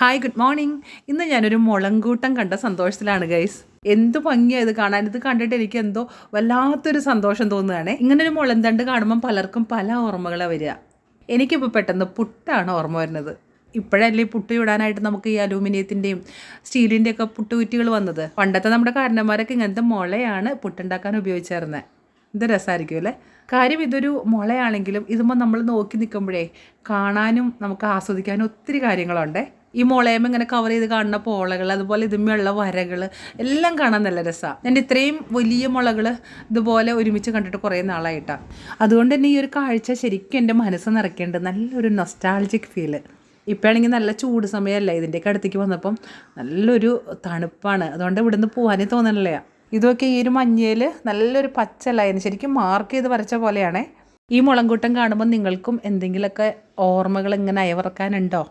Hi good morning ഇന്ന് ഞാനൊരു മുളങ്കൂട്ടം കണ്ട സന്തോഷത്തിലാണ് ഗൈസ് എന്ത് ഭംഗിയാണ് ഇത് കാണാൻ. ഇത് കണ്ടിട്ട് എനിക്ക് എന്തോ വല്ലാത്തൊരു സന്തോഷം തോന്നുകയാണ്. ഒരു മുളന്തണ്ട് കാണുമ്പം പലർക്കും പല ഓർമ്മകളാണ് വരിക. എനിക്കിപ്പോൾ പെട്ടെന്ന് പുട്ടാണ് ഓർമ്മ വരുന്നത്. ഇപ്പോഴല്ലേ പുട്ട് ചുടാനായിട്ട് നമുക്ക് ഈ അലൂമിനിയത്തിന്റെയും സ്റ്റീലിന്റെ ഒക്കെ പുട്ടുകുറ്റികൾ വന്നത്. പണ്ടത്തെ നമ്മുടെ കാരണന്മാരൊക്കെ ഇങ്ങനത്തെ മുളയാണ് പുട്ടുണ്ടാക്കാൻ ഉപയോഗിച്ചിരുന്നത് ഇത് രസമായിരിക്കും അല്ലേ? കാര്യം ഇതൊരു മുളയാണെങ്കിലും ഇതുമ്പോൾ നമ്മൾ നോക്കി നിൽക്കുമ്പോഴേ കാണാനും നമുക്ക് ആസ്വദിക്കാനും ഒത്തിരി കാര്യങ്ങളുണ്ടേ. ഈ മുളയമ്മ ഇങ്ങനെ കവർ ചെയ്ത് കാണുന്ന പോളകൾ അതുപോലെ ഇതുമ്മയുള്ള വരകൾ എല്ലാം കാണാൻ നല്ല രസമാണ് ഞാൻ ഇത്രയും വലിയ മുളകൾ ഇതുപോലെ ഒരുമിച്ച് കണ്ടിട്ട് കുറേ നാളായിട്ടാണ് അതുകൊണ്ട് തന്നെ ഈ ഒരു കാഴ്ച ശരിക്കും എന്റെ മനസ്സ് നിറയ്ക്കേണ്ടത് നല്ലൊരു നൊസ്റ്റാൾജിക് ഫീൽ ഇപ്പോഴാണെങ്കിൽ നല്ല ചൂട് സമയമല്ല ഇതിന്റെയൊക്കെ അടുത്തേക്ക് വന്നപ്പം നല്ലൊരു തണുപ്പാണ്. അതുകൊണ്ട് ഇവിടുന്ന് പോകാനേ തോന്നണില്ല. ഇതൊക്കെ ഈ ഒരു മഞ്ഞയിൽ നല്ലൊരു പച്ച ലൈൻ ശരിക്കും മാർക്ക് ചെയ്ത് വരച്ച പോലെയാണേ. ഈ മുളങ്കൂട്ടം കാണുമ്പോൾ നിങ്ങൾക്കും എന്തെങ്കിലുമൊക്കെ ഓർമ്മകൾ ഇങ്ങനെ അയവിറക്കാനുണ്ടോ?